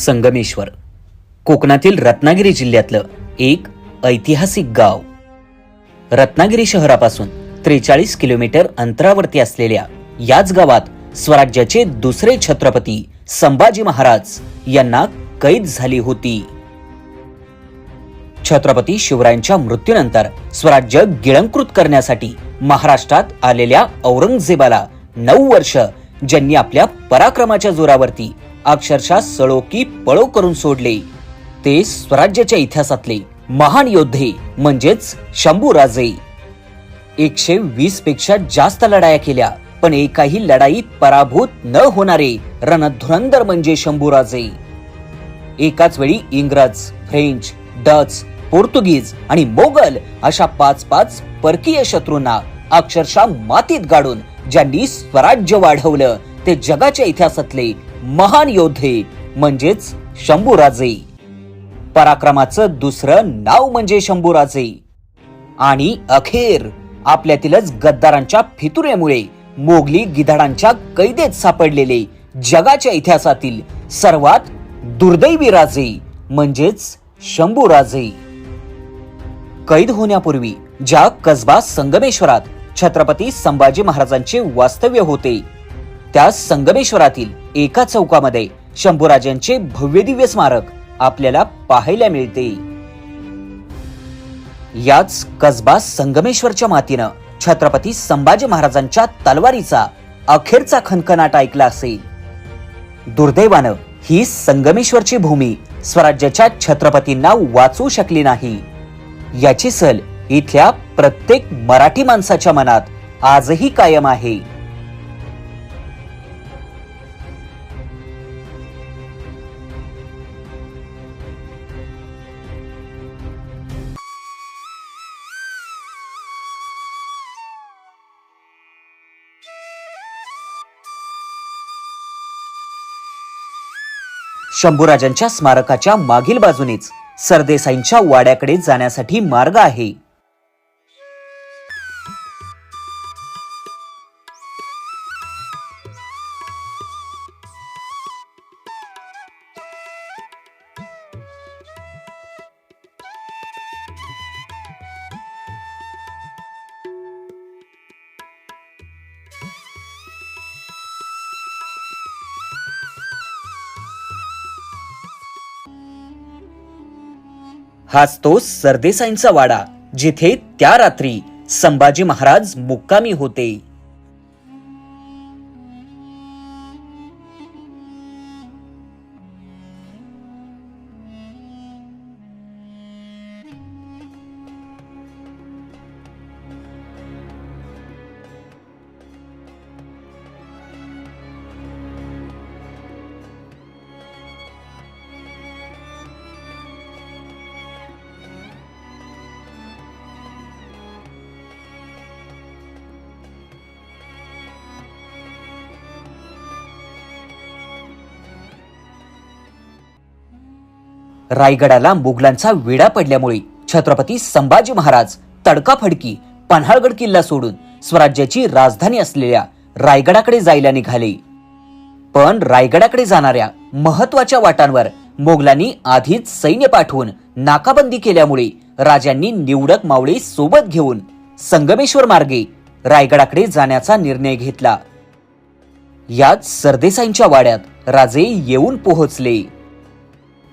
संगमेश्वर. कोकणातील रत्नागिरी जिल्ह्यातलं एक ऐतिहासिक गाव. रत्नागिरी शहरापासून त्रेचाळीस किलोमीटर अंतरावरती असलेल्या याच गावात स्वराज्याचे दुसरे छत्रपती संभाजी महाराज यांना कैद झाली होती. छत्रपती शिवरायांच्या मृत्यूनंतर स्वराज्य गिळंकृत करण्यासाठी महाराष्ट्रात आलेल्या औरंगजेबाला नऊ वर्ष ज्यांनी आपल्या पराक्रमाच्या जोरावरती अक्षरशः सळोकी पळो करून सोडले. ते स्वराज्याच्या इतिहासातले महान योद्धे म्हणजेच शंभूराजे एकशे वीसपेक्षा जास्त लढाया केल्या पण एकाही लढाईत पराभूत न होणारे रणधुरंदर म्हणजे शंभूराजे एकाच वेळी इंग्रज फ्रेंच डच पोर्तुगीज आणि मोगल अशा पाच पाच परकीय शत्रूंना अक्षरशः मातीत गाडून ज्यांनी स्वराज्य वाढवलं ते जगाच्या इतिहासातले महान योद्धे म्हणजेच शंभूराजे. पराक्रमाचं दुसरं नाव म्हणजे शंभूराजे. आणि अखेर आपल्यातीलच गद्दारांच्या फितुरेमुळे मोगली गिधाडांच्या कैदेत सापडलेले जगाच्या इतिहासातील सर्वात दुर्दैवी राजे म्हणजेच शंभूराजे. कैद होण्यापूर्वी ज्या कसबा संगमेश्वरात छत्रपती संभाजी महाराजांचे वास्तव्य होते त्या संगमेश्वरातील एका चौकामध्ये शंभूराजांचे भव्यदिव्य स्मारक आपल्याला पाहायला मिळते. याच कसबा संगमेश्वरच्या मातीनं छत्रपती संभाजी महाराजांच्या तलवारीचा अखेरचा खनखनाट ऐकला असेल. दुर्दैवानं ही संगमेश्वरची भूमी स्वराज्याच्या छत्रपतींना वाचू शकली नाही. याची सल इथल्या प्रत्येक मराठी माणसाच्या मनात आजही कायम आहे. शंभूराजांच्या स्मारकाच्या मागील बाजूनेच सरदेसाईंच्या वाड्याकडे जाण्यासाठी मार्ग आहे. हाच तो सरदेसाईंचा वाडा जिथे त्या रात्री संभाजी महाराज मुक्कामी होते. रायगडाला मुघलांचा विडा पडल्यामुळे छत्रपती संभाजी महाराज तडकाफडकी पन्हाळगड किल्ला सोडून स्वराज्याची राजधानी असलेल्या रायगडाकडे जायला निघाले. पण रायगडाकडे जाणाऱ्या महत्त्वाच्या वाटांवर मोगलांनी आधीच सैन्य पाठवून नाकाबंदी केल्यामुळे राजांनी निवडक मावळे सोबत घेऊन संगमेश्वर मार्गे रायगडाकडे जाण्याचा निर्णय घेतला. याच सरदेसाईंच्या वाड्यात राजे येऊन पोहोचले.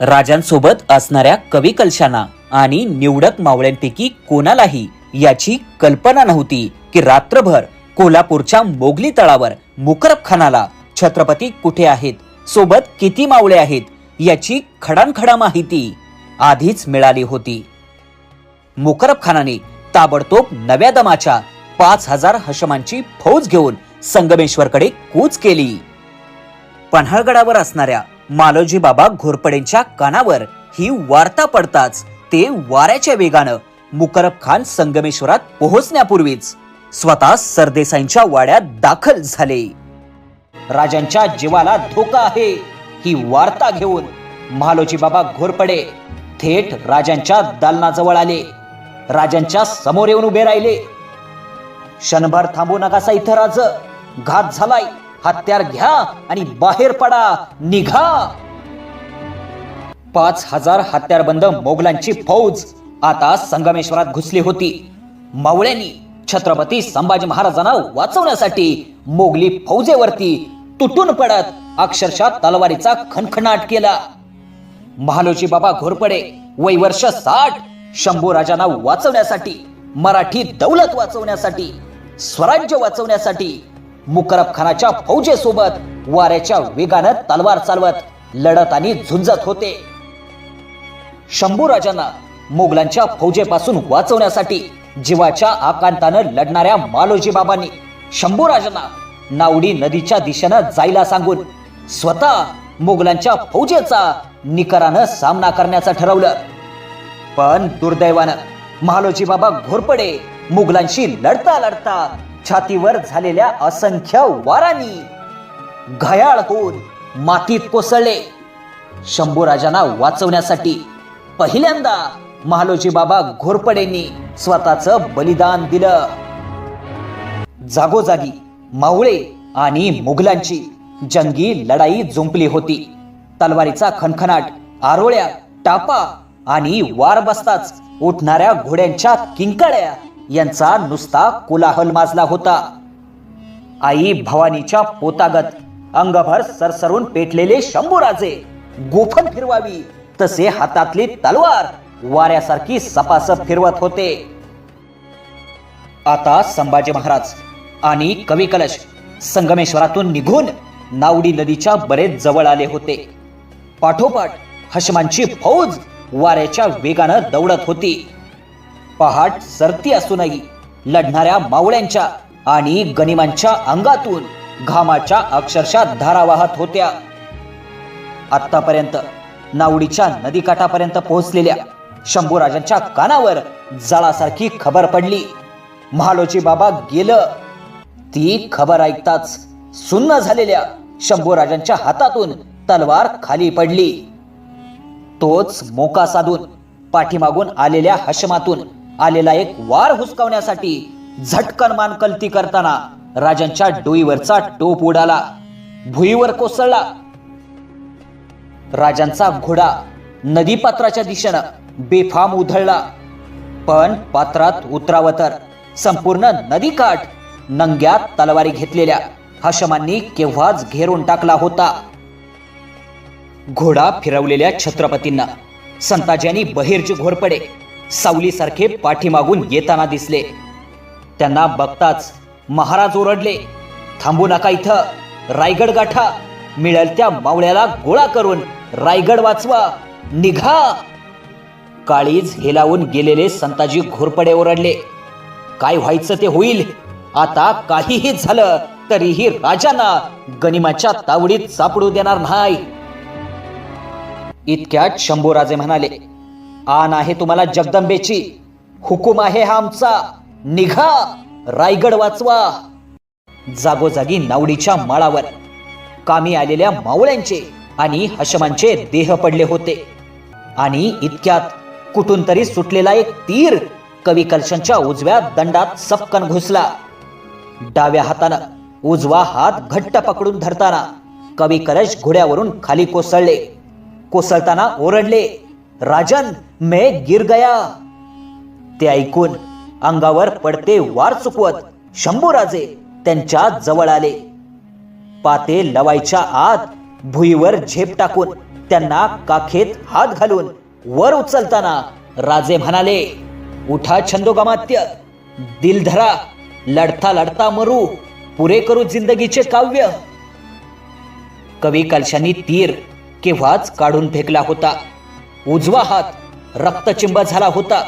राजांसोबत असणाऱ्या कवी कलशांना आणि निवडक मावळ्यांपैकी कोणालाही याची कल्पना नव्हती की रात्रभर कोल्हापूरच्या मोगली तळावर मुकरब खानाला छत्रपती कुठे आहेत सोबत किती मावळे आहेत याची खडानखडा माहिती आधीच मिळाली होती. मुकरब खानाने ताबडतोब नव्या दमाच्या पाच हजार हशमांची फौज घेऊन संगमेश्वरकडे कूच केली. पन्हाळगडावर असणाऱ्या मालोजी बाबा घोरपडेंच्या कानावर ही वार्ता पडताच ते वाऱ्याच्या वेगानं मुकरब खान संगमेश्वरात पोहोचण्यापूर्वीच स्वतः सरदेसाईंच्या वाड्यात दाखल झाले. राजांच्या जीवाला धोका आहे ही वार्ता घेऊन महालोजी बाबा घोरपडे थेट राजांच्या दालनाजवळ आले. राजांच्या समोर येऊन उभे राहिले. क्षणभर थांबू नकासा इथं राज घात झालाय. हत्यार घ्या आणि बाहेर पडा निघा. पाच हजार हत्यारबंद मोगलांची फौज आता संगमेश्वरात घुसली होती. मावळ्यांनी छत्रपती संभाजी महाराजांना वाचवण्यासाठी मोगली फौजेवरती तुटून पडत अक्षरशः तलवारीचा खणखणाट केला. महालोजी बाबा घोरपडे वय वर्ष साठ शंभू राजांना वाचवण्यासाठी मराठी दौलत वाचवण्यासाठी स्वराज्य वाचवण्यासाठी मुकरब खानाच्या फौजेसोबत वाऱ्याच्या वेगानं तलवार चालवत लढत आणि झुंजत होते. शंभू राजांना मोगलांच्या फौजेपासून वाचवण्यासाठी जीवाच्या आकांतानं लढणाऱ्या मालोजी बाबांनी शंभू राजांना नावडी नदीच्या दिशेनं जायला सांगून स्वतः मोगलांच्या फौजेचा निकरानं सामना करण्याचं ठरवलं. पण दुर्दैवानं महालोजी बाबा घोरपडे मुघलांशी लढता लढता छातीवर झालेल्या असंख्य वारांनी घायाळ होऊन मातीत कोसळले. शंभूराजांना वाचवण्यासाठी पहिल्यांदा महालोजी बाबा घोरपडेंनी स्वतःचं बलिदान दिलं. जागोजागी मावळे आणि मुघलांची जंगी लढाई जुंपली होती. तलवारीचा खणखणाट आरोळ्या टापा आणि वार बसताच उठणाऱ्या घोड्यांच्या किंकाळ्या यांचा नुसता कोलाहल माजला होता. आई भवानीच्या पोतागत अंगभर सरसरून पेटलेले शंभूराजे गोफन फिरवावी तसे हातातली तलवार वाऱ्यासारखी सपासप फिरवत होते. आता संभाजी महाराज आणि कवी कलश संगमेश्वरातून निघून नावडी नदीच्या बरेच जवळ आले होते. पाठोपाठ हशमांची फौज वाऱ्याच्या वेगानं दौडत होती. पहाट सरती असूनही लढणाऱ्या मावळ्यांच्या आणि गनिमांच्या अंगातून घामाच्या अक्षरशः धारा वाहत होत्या. आतापर्यंत नावडीच्या नदीकाठापर्यंत पोहोचलेल्या शंभूराजांच्या कानावर जळासारखी खबर पडली. महालोजी बाबा गेलं. ती खबर ऐकताच सुन्न झालेल्या शंभूराजांच्या हातातून तलवार खाली पडली. तोच मोका साधून पाठीमागून आलेल्या हशमातून आलेला एक वार हुसकावण्यासाठी झटकन मानकलती करताना राजांच्या डोईवरचा टोप उडाला. भुईवर कोसळला. राजांचा घोडा नदीपात्राच्या दिशेनं बेफाम उधळला. पण पात्रात उतरावं तर संपूर्ण नदीकाठ नंग्यात तलवारी घेतलेल्या हशमांनी केव्हाच घेरून टाकला होता. घोडा फिरवलेल्या छत्रपतींना संताजी बहिरची घोरपडे. सावलीसारखे पाठीमागून येताना दिसले. त्यांना बघताच महाराज ओरडले थांबू नका इथं रायगड गाठा मिळेल त्या मावळ्याला गोळा करून रायगड वाचवा निघा. काळीज हेलावून गेलेले संताजी घोरपडे ओरडले काय व्हायचं ते होईल? आता काहीही झालं तरीही राजांना गनिमाच्या तावडीत सापडू देणार नाही. इतक्यात शंभूराजे म्हणाले आन आहे तुम्हाला जगदंबेची. हुकूम आहे हा आमचा. निघा. रायगड वाचवा. जागोजागी नावडीच्या माळावर. कामी आलेल्या मावळ्यांचे आणि हशमांचे देह पडले होते. आणि इतक्यात कुठून तरी सुटलेला एक तीर कवी कलशांच्या उजव्या दंडात सपकन घुसला. डाव्या हातानं उजवा हात घट्ट पकडून धरताना कवी कलश घोड्यावरून खाली कोसळले. कोसळताना ओरडले राजन मे गिर गया। ते ऐकून अंगावर पडते वार चुकवत शंभूराजे त्यांच्या जवळ आले. पाते लवायच्या आत भुईवर झेप टाकून त्यांना काखेत हात घालून वर उचलताना राजे म्हणाले उठा छंदोगमात्य दिल धरा लढता लढता मरू पुरे करू जिंदगीचे काव्य. कवी कलशांनी तीर केव्हाच काढून फेकला होता. उजवा हात रक्तचिंब झाला होता.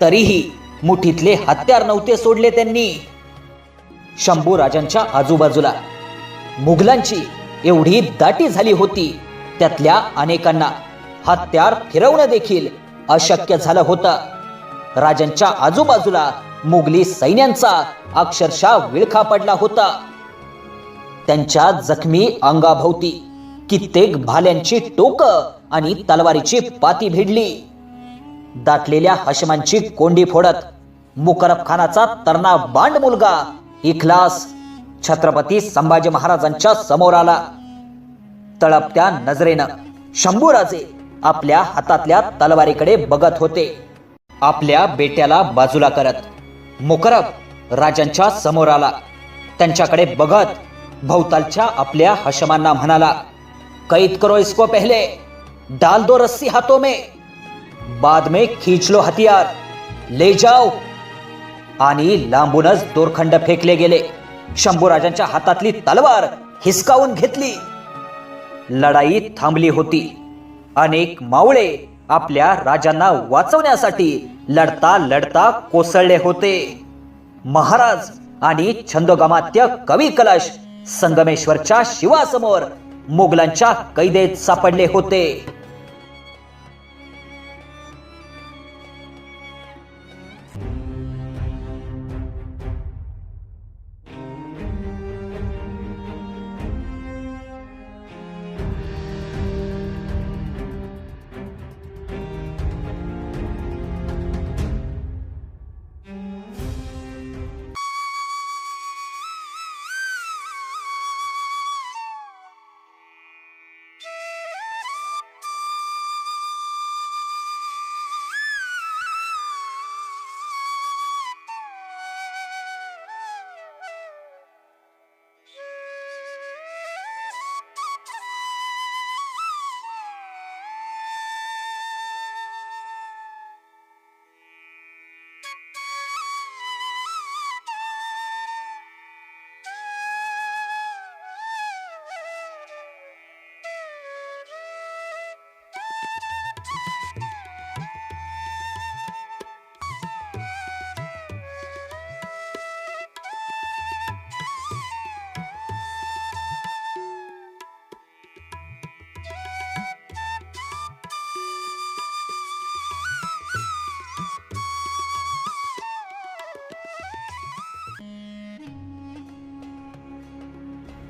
तरीही मुठीतले हत्यार नव्हते सोडले त्यांनी. शंभू राजांच्या आजूबाजूला मुघलांची एवढी दाटी झाली होती. त्यातल्या अनेकांना हत्यार फिरवणं देखील अशक्य झालं होतं. राजांच्या आजूबाजूला मुघली सैन्यांचा अक्षरशः विळखा पडला होता. त्यांच्या जखमी अंगाभोवती कित्येक भाल्यांची टोक आणि तलवारीची पाती भिडली. दाटलेल्या हशमांची कोंडी फोडत मुकरब खानाचा तरणा बांड मुलगा इखलास छत्रपती संभाजी महाराजांच्या समोर आला. तळपत्या नजरेनं शंभूराजे आपल्या हातातल्या तलवारीकडे बघत होते. आपल्या बेट्याला बाजूला करत मुकरब राजांच्या समोर आला. त्यांच्याकडे बघत भोवतालच्या आपल्या हशमांना म्हणाला कैद करो इसको पहले डाल दो रस्सी हातो में. बाद में खींच लो हथियार। ले जाओ। आणि लांबूनच दोरखंड फेकले गेले। शंभूराजांच्या हातातली तलवार हिसकावून घेतली। लढाई थांबली होती। अनेक मावळे आपल्या राजांना वाचवण्यासाठी लढता लढता कोसळले होते। महाराज आणि छंदोगामात्य कवी कलश संगमेश्वरच्या शिवासमोर मुघलांच्या कैदेत सापडले होते।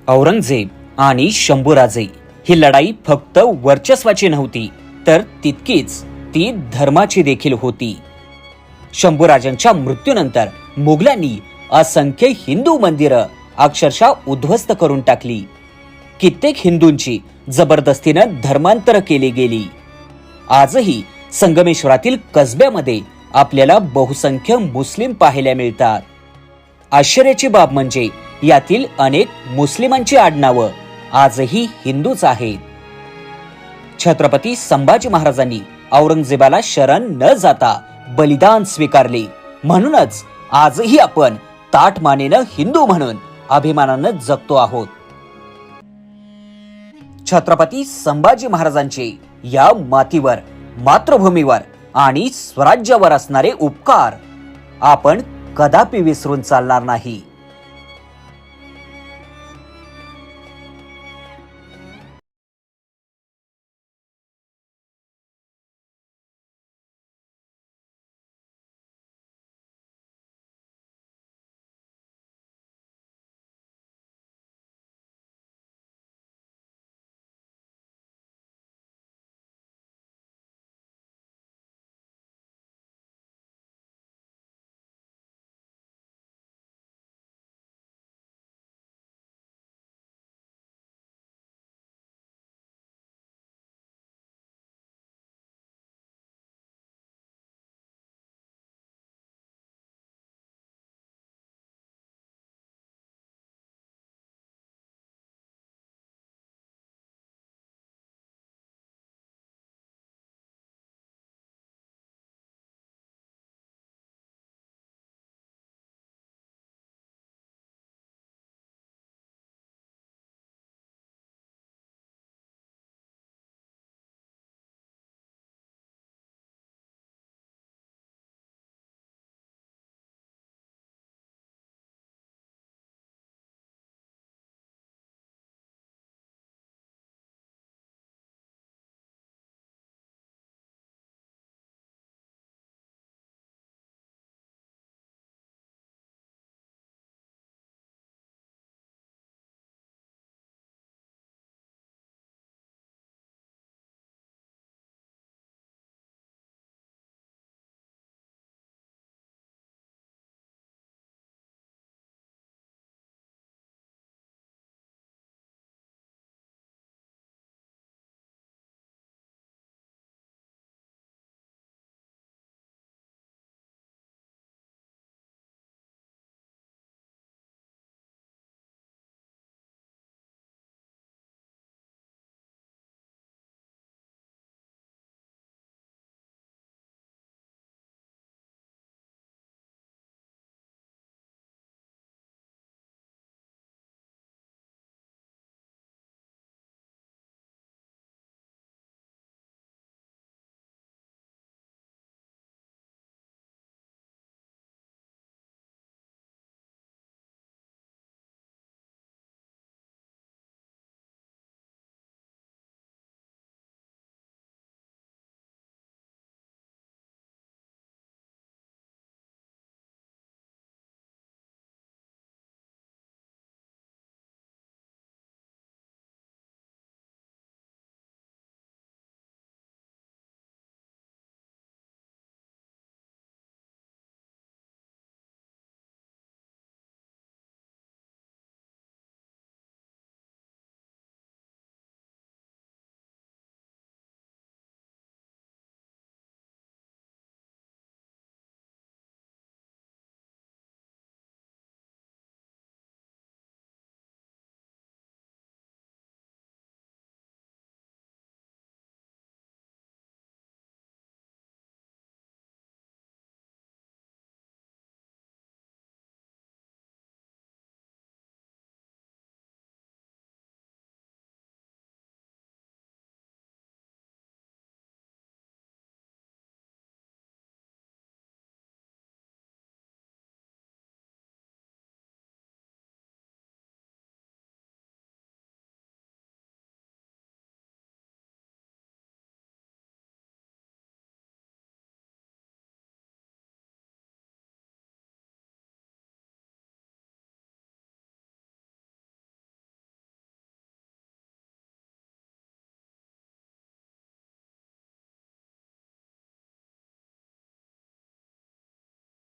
औरंगजेब आणि शंभूराजे ही लढाई फक्त वर्चस्वाची नव्हती तर तितकीच ती धर्माची देखील होती. शंभूराजांच्या मृत्यूनंतर मुघलांनी असंख्य हिंदू मंदिरं अक्षरशः उद्ध्वस्त करून टाकली. कित्येक हिंदूंची जबरदस्तीनं धर्मांतर केली गेली. आजही संगमेश्वरातील कसब्यामध्ये आपल्याला बहुसंख्य मुस्लिम पाहायला मिळतात. आश्चर्याची बाब म्हणजे यातील अनेक मुस्लिमांची आडनावं आजही हिंदूच आहेत. छत्रपती संभाजी महाराजांनी औरंगजेबाला शरण न जाता बलिदान स्वीकारले. म्हणूनच आजही आपण ताट मानेनं हिंदू म्हणून अभिमानानं जगतो आहोत. छत्रपती संभाजी महाराजांचे या मातीवर मातृभूमीवर आणि स्वराज्यावर असणारे उपकार आपण कदापि विसरून चालणार नाही.